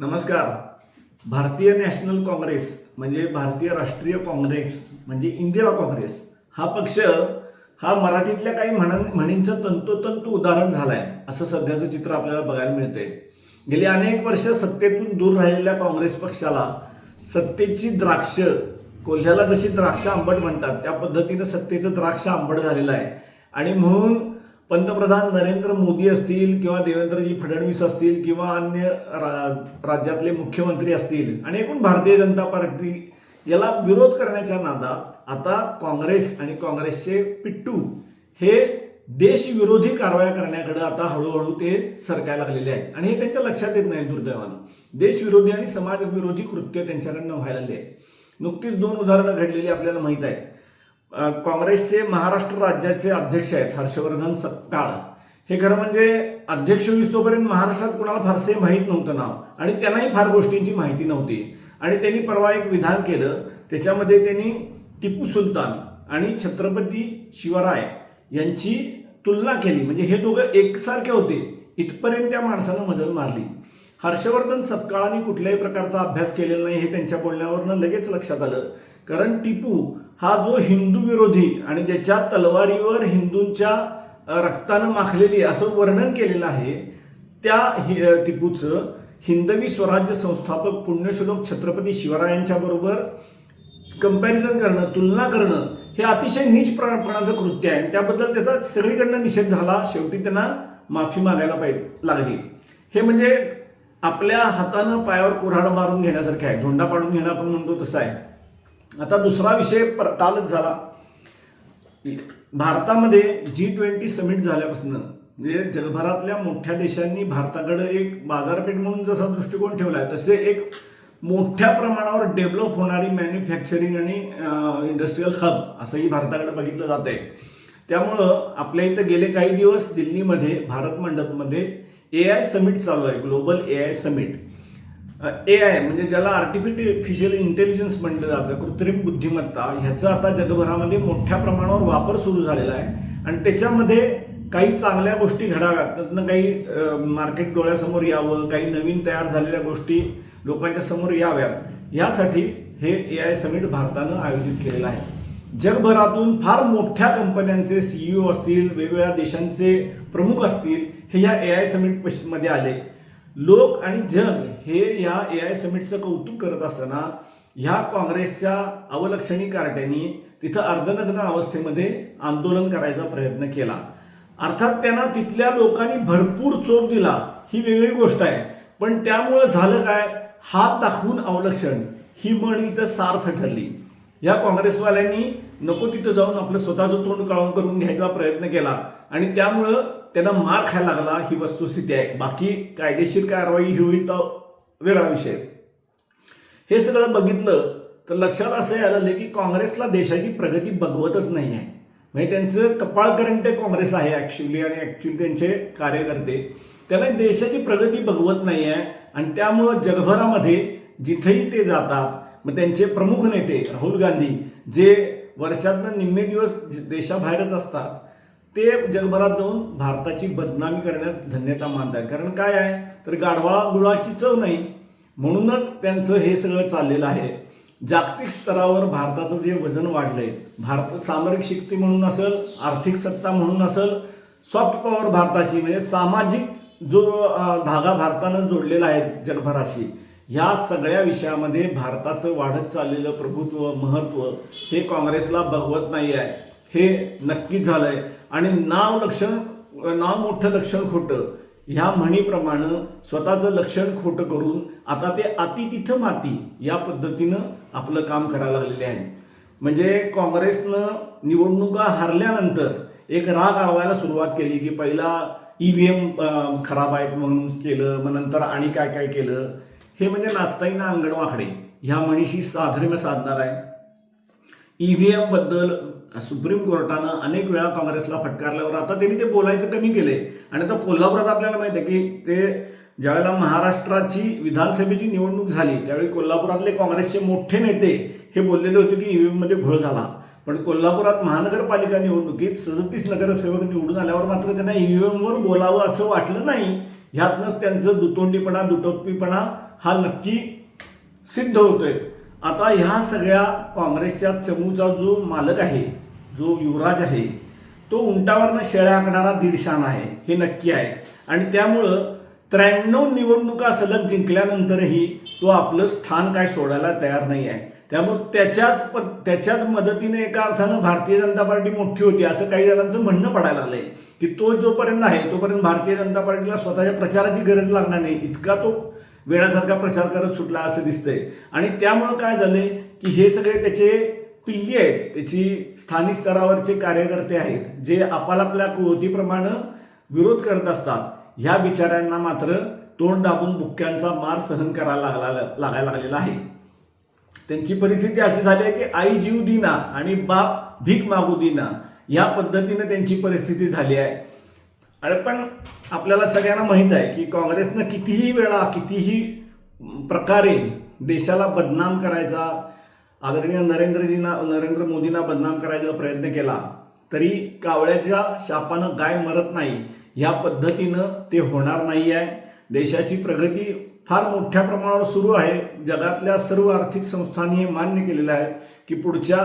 नमस्कार. भारतीय नॅशनल काँग्रेस म्हणजे भारतीय राष्ट्रीय काँग्रेस म्हणजे इंदिरा काँग्रेस हा पक्ष हा मराठीतल्या काही म्हणा म्हणींचं तंतोतंत उदाहरण झालं आहे असं सध्याचं चित्र आपल्याला बघायला मिळते गेली अनेक वर्ष सत्तेतून दूर राहिलेल्या काँग्रेस पक्षाला सत्तेची द्राक्ष कोल्ह्याला जशी द्राक्ष आंबट म्हणतात त्या पद्धतीनं सत्तेचं द्राक्ष आंबट झालेलं आहे. आणि म्हणून पंतप्रधान नरेंद्र मोदी असतील किंवा देवेंद्रजी फडणवीस असतील किंवा अन्य रा- राज्यातले मुख्यमंत्री असतील आणि एकूण भारतीय जनता पार्टी याला विरोध करण्याच्या नादात आता काँग्रेस आणि काँग्रेसचे पिट्टू हे देशविरोधी कारवाया करण्याकडे आता हळूहळू ते सरकायला लागलेले आहेत. आणि हे त्यांच्या लक्षात येत नाही दुर्दैवानं. देशविरोधी आणि समाजविरोधी कृत्य त्यांच्याकडनं व्हायला लागले आहे नुकतीच दोन उदाहरणं घडलेली आपल्याला माहीत आहेत. काँग्रेसचे महाराष्ट्र राज्याचे अध्यक्ष आहेत हर्षवर्धन सपकाळ. हे खरं म्हणजे अध्यक्ष होईस्तोपर्यंत महाराष्ट्रात कुणाला फारसे माहीत नव्हतं नाव. आणि त्यांनाही फार गोष्टींची माहिती नव्हती. आणि त्यांनी परवा एक विधान केलं. त्याच्यामध्ये त्यांनी टिपू सुलतान आणि छत्रपती शिवराय यांची तुलना केली. म्हणजे हे दोघं एकसारखे होते. इथपर्यंत त्या माणसानं मजल मारली. हर्षवर्धन सपकाळांनी कुठल्याही प्रकारचा अभ्यास केलेला नाही हे त्यांच्या बोलण्यावरनं लगेच लक्षात आलं. कारण टिपू हा जो हिंदू विरोधी आणि ज्याच्या तलवारीवर हिंदूंच्या रक्तानं माखलेली असं वर्णन केलेलं आहे त्या हि- टिपूचं हिंदवी स्वराज्य संस्थापक पुण्यश्लोक छत्रपती शिवरायांच्या बरोबर कंपॅरिझन करणं तुलना करणं हे अतिशय नीच प्रमाणाचं कृत्य आहे. त्याबद्दल त्याचा सगळीकडनं निषेध झाला. शेवटी त्यांना माफी मागायला पाहिजे लागली. हे म्हणजे आपल्या हातानं पायावर कुऱ्हाड मारून घेण्यासारखं आहे. धोंडा पाडून घेणं आपण म्हणतो तसं आहे. आता दुसरा विषय पर- कालच झाला. भारतामध्ये जी ट्वेंटी समिट झाल्यापासून म्हणजे जगभरातल्या मोठ्या देशांनी भारताकडे एक बाजारपेठ म्हणून जसा दृष्टिकोन ठेवला आहे तसे एक मोठ्या प्रमाणावर डेव्हलप होणारी मॅन्युफॅक्चरिंग आणि इंडस्ट्रीयल हब असंही भारताकडे बघितलं जात आहे त्यामुळं आपल्या इथं गेले काही दिवस दिल्लीमध्ये भारत मंडपमध्ये ए आय समिट चालू आहे global A I summit A I म्हणजे ज्याला आर्टिफिशियल इंटेलिजन्स म्हटलं जातं कृत्रिम बुद्धिमत्ता ह्याचा आता जगभरामध्ये मोठ्या प्रमाणावर वापर सुरू झालेला आहे. आणि त्याच्यामध्ये काही चांगल्या गोष्टी घडाव्यात. त्यातनं काही मार्केट डोळ्यासमोर यावं काही नवीन तयार झालेल्या गोष्टी लोकांच्या समोर याव्यात. यासाठी हे ए आय समिट भारतानं आयोजित केलेलं आहे. जगभरातून फार मोठ्या कंपन्यांचे सीईओ असतील वेगवेगळ्या देशांचे प्रमुख असतील हे या ए आय समिटमध्ये आले. लोक आणि जग हे या ए आय समिटचं कौतुक करत असताना ह्या काँग्रेसच्या अवलक्षणी कार्ट्यांनी तिथं अर्धनग्न अवस्थेमध्ये आंदोलन करायचा प्रयत्न केला. अर्थात त्यांना तिथल्या लोकांनी भरपूर चोप दिला. ही वेगळी गोष्ट आहे. पण त्यामुळं झालं काय? हात दाखवून अवलक्षण. ही म्हण इथं सार्थ ठरली. या काँग्रेसवाल्यांनी नको तिथं जाऊन आपलं स्वतःचं तोंड काळून करून घ्यायचा प्रयत्न केला. आणि त्यामुळं त्यांना मार खायला लागला. ही वस्तुस्थिती आहे. बाकी कायदेशीर कारवाई ही होईल तर वेगळा विषय. हे सगळं बघितलं तर लक्षात असं आलं की काँग्रेसला देशाची प्रगती बघवतच नाही आहे. म्हणजे त्यांचं कपाळकरंट काँग्रेस आहे ॲक्च्युली आणि ॲक्च्युली त्यांचे कार्यकर्ते. त्याला देशाची प्रगती बघवत नाही आहे आणि त्यामुळं जगभरामध्ये जिथेही ते जातात मग त्यांचे प्रमुख नेते राहुल गांधी जे वर्षातनं निम्मे दिवस देशाबाहेरच असतात ते जगभरात जाऊन भारताची बदनामी करण्यात धन्यता मानतात कारण काय आहे? तर गाढवाळा गुळाची चव नाही. म्हणूनच त्यांचं हे सगळं चाललेलं आहे. जागतिक स्तरावर भारताचं जे वजन वाढलंय भारत सामरिक शक्ती म्हणून असेल आर्थिक सत्ता म्हणून असेल सॉफ्ट पॉवर भारताची म्हणजे सामाजिक जो धागा भारतानं जोडलेला आहे जगभराशी ह्या सगळ्या विषयामध्ये भारताचं वाढत चाललेलं प्रभुत्व महत्त्व हे काँग्रेसला बघवत नाही आहे हे नक्कीच झालंय. आणि नाव लक्षण नाव मोठं लक्षण खोटं. ह्या म्हणीप्रमाणे स्वतःचं लक्षण खोटं करून आता ते अति तिथं माती या पद्धतीनं आपलं काम करायला लागलेले आहे. म्हणजे काँग्रेसनं निवडणुका हरल्यानंतर एक राग आळवायला सुरुवात केली की पहिला ई व्ही एम खराब आहेत म्हणून केलं मग नंतर आणि काय काय केलं. हे म्हणजे नाचताई ना अंगणवाकडे ह्या म्हणीशी साधर्म्य साधणार आहे. ई व्ही एमबद्दल सुप्रीम कोर्टानं अनेक वेळा काँग्रेसला फटकारल्यावर आता त्यांनी ते बोलायचं कमी केले आणि आता कोल्हापुरात आपल्याला माहिती आहे की ते ज्यावेळेला महाराष्ट्राची विधानसभेची निवडणूक झाली त्यावेळी कोल्हापुरातले काँग्रेसचे मोठे नेते हे बोललेले होते की ईव्हीएममध्ये घोळ झाला. पण कोल्हापुरात महानगरपालिका निवडणुकीत सदतीस नगरसेवक निवडून आल्यावर मात्र त्यांना ईव्हीएमवर बोलावं असं वाटलं नाही. ह्यातनंच त्यांचं दुतोंडीपणा दुटप्पीपणा हा नक्की सिद्ध होतोय. आता ह्या सगळ्या काँग्रेसच्या चमूचा जो मालक आहे जो युवराज आहे तो उंटावरनं शेळ्या आखणारा दीडशान आहे हे नक्की आहे. आणि त्यामुळं त्र्याण्णव निवडणुका सलग जिंकल्यानंतरही तो आपलं स्थान काय सोडायला तयार नाही आहे. त्यामुळे त्याच्याच प त्याच्याच मदतीने एका अर्थानं भारतीय जनता पार्टी मोठी होती असं काही जणांचं म्हणणं पडायला लागलंय की तो जोपर्यंत आहे तोपर्यंत भारतीय जनता पार्टीला स्वतःच्या प्रचाराची गरज लागणार नाही. इतका तो वेळासारखा प्रचार करत सुटला असं दिसतंय. आणि त्यामुळं काय झालंय की हे सगळे त्याचे पिल्ली आहेत त्याची स्थानिक स्तरावरचे कार्यकर्ते आहेत जे आपापल्या कुवतीप्रमाणे विरोध करत असतात. ह्या बिचाऱ्यांना मात्र तोंड दाबून बुक्क्यांचा मार सहन करायला लागला लागायला लागलेला आहे. त्यांची परिस्थिती अशी झाली आहे की आई जीव दिना आणि बाप भीक मागू दिना या पद्धतीने त्यांची परिस्थिती झाली आहे. आणि पण आपल्याला सगळ्यांना माहीत आहे की काँग्रेसनं कितीही वेळा कितीही प्रकारे देशाला बदनाम करायचा आदरणीय नरेंद्रजींना नरेंद्र मोदींना बदनाम करायचा प्रयत्न केला तरी कावळ्याच्या शापानं गाय मरत नाही. ह्या पद्धतीनं ते होणार नाही आहे देशाची प्रगती फार मोठ्या प्रमाणावर सुरू आहे. जगातल्या सर्व आर्थिक संस्थांनी हे मान्य केलेलं आहे की पुढच्या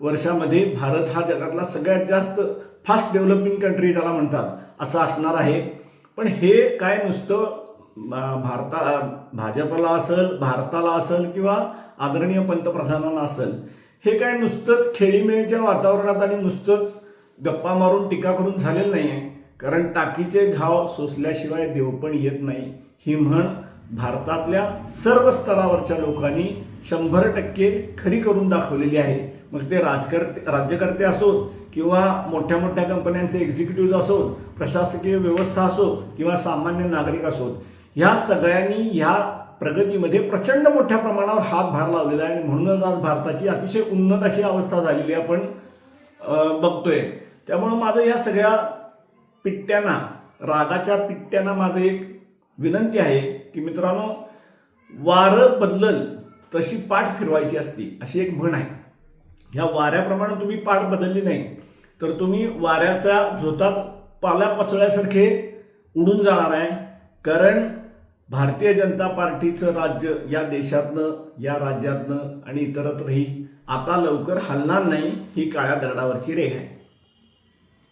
वर्षामध्ये भारत हा जगातला सगळ्यात जास्त फास्ट डेव्हलपिंग कंट्री त्याला म्हणतात असं असणार आहे. पण हे काय नुसतं भारता भाजपला असेल भारताला असेल किंवा आदरणीय पंतप्रधानांना असेल हे काय नुसतंच खेळीमेळीच्या वातावरणात आणि नुसतंच गप्पा मारून टीका करून झालेलं नाही आहे कारण टाकीचे घाव सोसल्याशिवाय देव पण येत नाही. ही म्हण भारतातल्या सर्व स्तरावरच्या लोकांनी शंभर टक्के खरी करून दाखवलेली आहे. मग ते राजकर्ते राज्यकर्ते असोत किंवा मोठ्या मोठ्या कंपन्यांचे एक्झिक्युटिव्ह असोत प्रशासकीय व्यवस्था असो किंवा सामान्य नागरिक असोत ह्या सगळ्यांनी ह्या प्रगतीमध्ये प्रचंड मोठ्या प्रमाणावर हातभार लावलेला आहे आणि म्हणूनच आज भारताची अतिशय उन्नत अशी अवस्था झालेली आहे आपण बघतोय. त्यामुळं माझं या सगळ्या पिट्ट्यांना रागाच्या पिट्ट्यांना माझं एक विनंती आहे की मित्रांनो वारं बदलल तशी पाठ फिरवायची असती अशी एक म्हण आहे. ह्या वाऱ्याप्रमाणे तुम्ही पाठ बदलली नाही तर तुम्ही वाऱ्याच्या झोतात पाल्या पचळ्यासारखे उडून जाणार आहे. कारण भारतीय जनता पार्टीचं राज्य या देशातनं या राज्यातनं आणि इतरत्रही आता लवकर हलणार नाही ही काळ्या दरडावरची रेघ आहे.